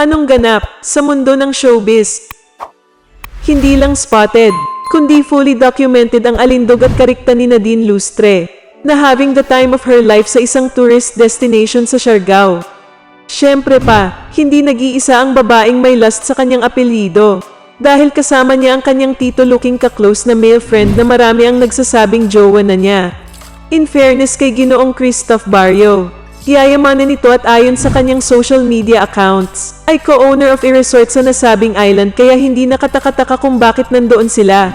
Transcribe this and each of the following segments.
Anong ganap sa mundo ng showbiz? Hindi lang spotted, kundi fully documented ang alindog at karikta ni Nadine Lustre na having the time of her life sa isang tourist destination sa Siargao. Siyempre pa, hindi nag-iisa ang babaeng may lust sa kanyang apelyido. Dahil kasama niya ang kanyang tito looking ka-close na male friend na marami ang nagsasabing jowa na niya. In fairness kay ginoong Christoph Barrio, yayamanan nito at ayon sa kanyang social media accounts, ay co-owner of a resort sa nasabing island kaya hindi nakatakataka kung bakit nandoon sila.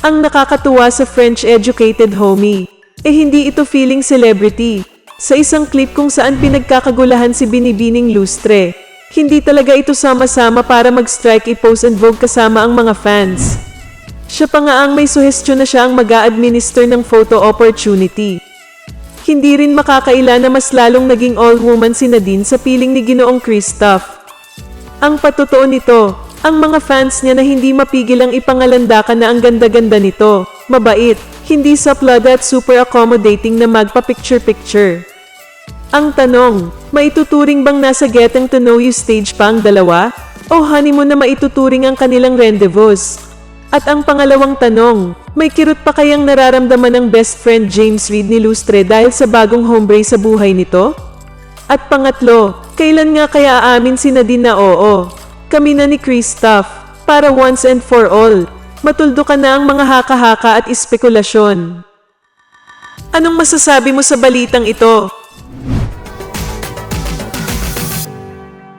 Ang nakakatuwa sa French-educated homie, eh hindi ito feeling celebrity. Sa isang clip kung saan pinagkakagulahan si Binibining Lustre, hindi talaga ito sama-sama para mag-strike a pose and vogue kasama ang mga fans. Siya pa nga ang may suhestyon na siya ang mag administer ng photo opportunity. Hindi rin makakaila na mas lalong naging all-woman si Nadine sa piling ni Ginoong Christoph. Ang patotoo nito, ang mga fans niya na hindi mapigil ang ipangalandakan na ang ganda-ganda nito, mabait, hindi saplada at super accommodating na magpa-picture-picture. Ang tanong, maituturing bang nasa getting to know you stage pa ang dalawa? O honeymoon na maituturing ang kanilang rendezvous? At ang pangalawang tanong, may kirot pa kayang nararamdaman ng best friend James Reid ni Lustre dahil sa bagong hombre sa buhay nito? At pangatlo, kailan nga kaya aamin si Nadine na oo? Kami na ni Christoph, para once and for all, matuldo ka na ang mga haka-haka at espekulasyon. Anong masasabi mo sa balitang ito?